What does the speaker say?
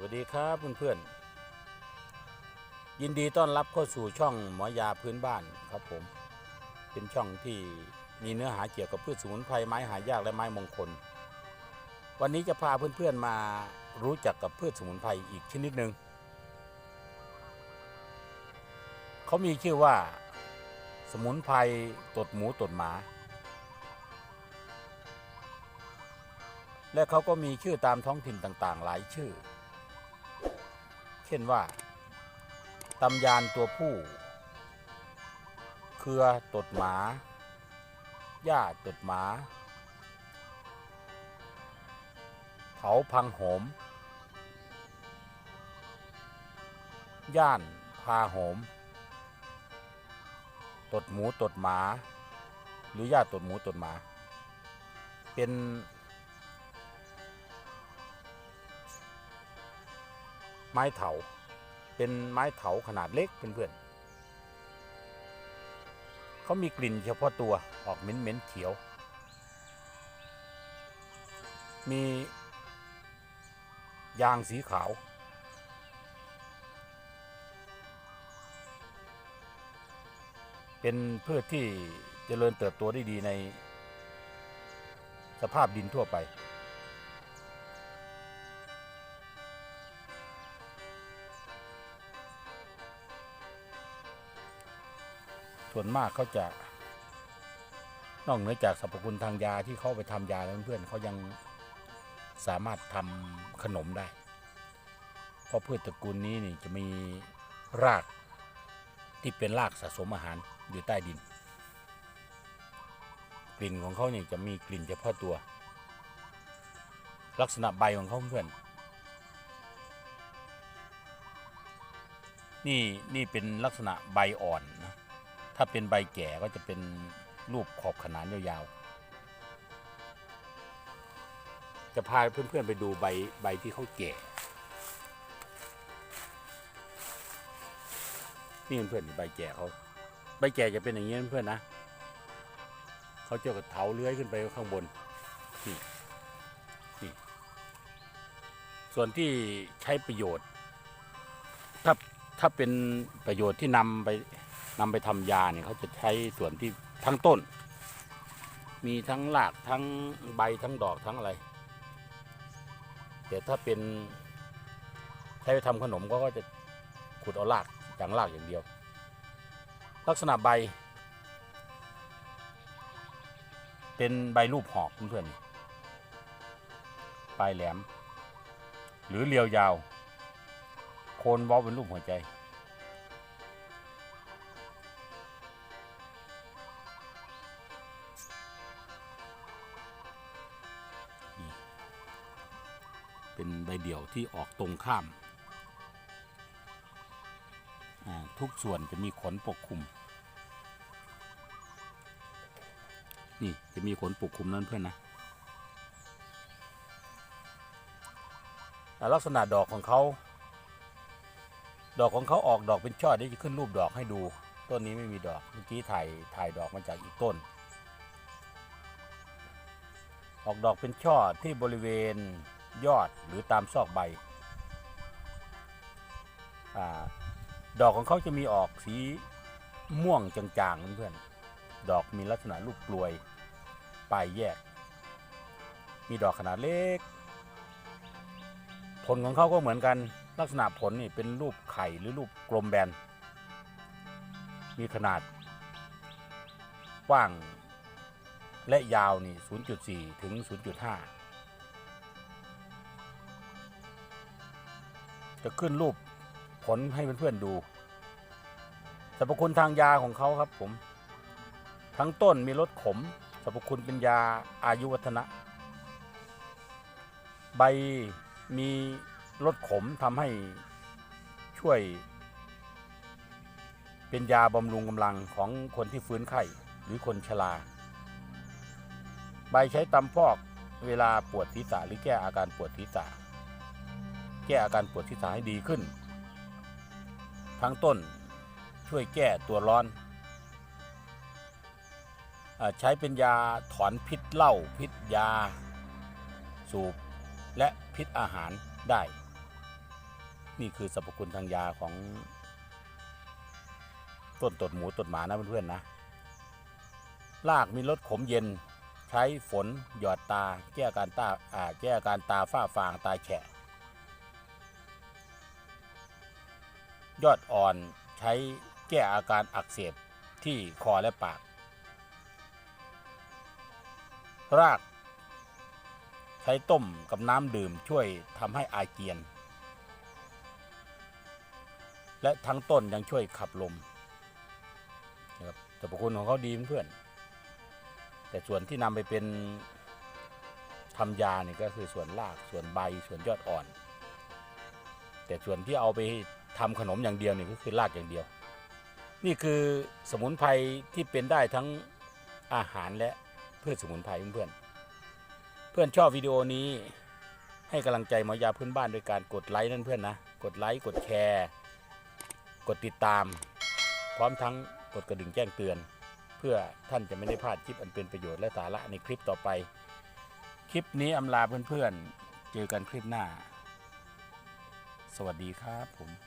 วัสดีครับเพื่อนๆ ยินดีต้อนรับเข้าสู่ช่องหมอยาพื้นบ้านครับผม เป็นช่องที่มีเนื้อหาเกี่ยวกับพืชสมุนไพรไม้หายากและไม้มงคล วันนี้จะพาเพื่อนๆมารู้จักกับพืชสมุนไพรอีกชนิดหนึ่งเขามีชื่อว่า สมุนไพรตดหมูตดหมา และเขาก็มีชื่อตามท้องถิ่นต่างๆ หลายชื่อ เช่นว่าตำยานตัวผู้ เครือตดหมาหญ้าตดหมาเผาพังโหม ย่านพาโหม ตดหมูตดหมา หรือหญ้าตดหมูตดหมา เป็น ไม้เถา เป็นไม้เถาขนาดเล็กเพื่อนๆเขามีกลิ่นเฉพาะตัวออกเหม็นๆเขียว มียางสีขาว เป็นพืชที่เจริญเติบโตได้ดีในสภาพดินทั่วไป ส่วนมากเขาจะ นอกเหนือจากสรรพคุณทางยาที่เขาไปทำยาแล้วเพื่อนเขายังสามารถทำขนมได้ เพราะพืชตระกูลนี้นี่จะมีรากที่เป็นรากสะสมอาหารอยู่ใต้ดิน กลิ่นของเขาเนี่ยจะมีกลิ่นเฉพาะตัว ลักษณะใบของเขาเพื่อนนี่นี่เป็นลักษณะใบอ่อนนะ ถ้าเป็นใบแก่ก็จะเป็นรูปขอบขนานยาวๆ จะพาเพื่อนๆไปดูใบใบที่เขาแก่ นี่เพื่อนๆใบแก่เขาใบแก่จะเป็นอย่างนี้เพื่อนๆนะเขาเจะกระเถาเลื้อยขึ้นไปข้างบนนี่นี่ส่วนที่ใช้ประโยชน์ ถ้าถ้าเป็นประโยชน์ที่นำไป นำไปทำยาเนี่ยเขาจะใช้ส่วนที่ทั้งต้น มีทั้งรากทั้งใบทั้งดอกทั้งอะไร แต่ถ้าเป็นใช้ไปทำขนมก็ก็จะขุดเอารากอย่างรากอย่างเดียว ลักษณะใบ เป็นใบรูปหอกเพื่อนๆปลายแหลม หรือเรียวยาว โคนว้าเป็นรูปหัวใจ เป็นใบเดี่ยวที่ออกตรงข้าม ทุกส่วนจะมีขนปกคลุม นี่จะมีขนปกคลุมนั่นเพื่อนนะแต่ลักษณะดอกของเขา ดอกของเขาออกดอกเป็นช่อเดี๋ยวจะขึ้นรูปดอกให้ดู ต้นนี้ไม่มีดอก เมื่อกี้ถ่ายถ่ายดอกมาจากอีกต้น ออกดอกเป็นช่อที่บริเวณ ยอดหรือตามซอกใบอดอกของเขาจะมีออกสีม่วงจางๆเพื่อนๆดอกมีลักษณะลูกกลวยปลายแยก มีดอกขนาดเล็ก ผลของเขาก็เหมือนกันลักษณะผลนี่เป็นรูปไข่หรือรูปกลมแบน มีขนาดกว้างและยาวนี่ 0.4 ถึง 0.5 จะขึ้นรูปผลให้เพื่อนๆดูสรรพคุณทางยาของเขาครับผม ทั้งต้นมีรสขมสรรพคุณเป็นยาอายุวัฒนะ ใบมีรสขมทำให้ช่วย เป็นยาบำรุงกำลังของคนที่ฟื้นไข้หรือคนชราใบใช้ตำพอกเวลาปวดศีรษะหรือแก้อาการปวดศีรษะ แก้อาการปวดศีรษะให้ดีขึ้น ทั้งต้นช่วยแก้ตัวร้อนอใช้เป็นยาถอนพิษเหล้าพิษยา สูบและพิษอาหารได้ นี่คือสรรพคุณทางยาของต้นตดหมูตดหมานะเพื่อนๆนะรากมีรสขมเย็น ใช้ฝนหยอดตา แก้อาการตาอ่าแก้อาการตาฝ้าฟางตาแฉะ ยอดอ่อนใช้แก้อาการอักเสบที่คอและปาก ราก ใช้ต้มกับน้ำดื่มช่วยทำให้อาเจียน และทั้งต้นยังช่วยขับลมนะครับสรรพคุณของเขาดีเพื่อนแต่ส่วนที่นำไปเป็นทำยาเนี่ยก็คือส่วนรากส่วนใบส่วนยอดอ่อน แต่ส่วนที่เอาไป ทำขนมอย่างเดียวนี่ก็คือรากอย่างเดียว นี่คือสมุนไพรที่เป็นได้ทั้งอาหารและพืชสมุนไพรเพื่อนๆเพื่อนชอบวิดีโอนี้ให้กำลังใจหมอยาพื้นบ้านโดยการกดไลค์นั่นเพื่อนนะ กดไลค์กดแชร์ กดติดตาม พร้อมทั้งกดกระดิ่งแจ้งเตือน เพื่อท่านจะไม่ได้พลาดคลิปอันเป็นประโยชน์และสาระในคลิปต่อไป คลิปนี้อำลาเพื่อนๆเจอกันคลิปหน้า สวัสดีครับผม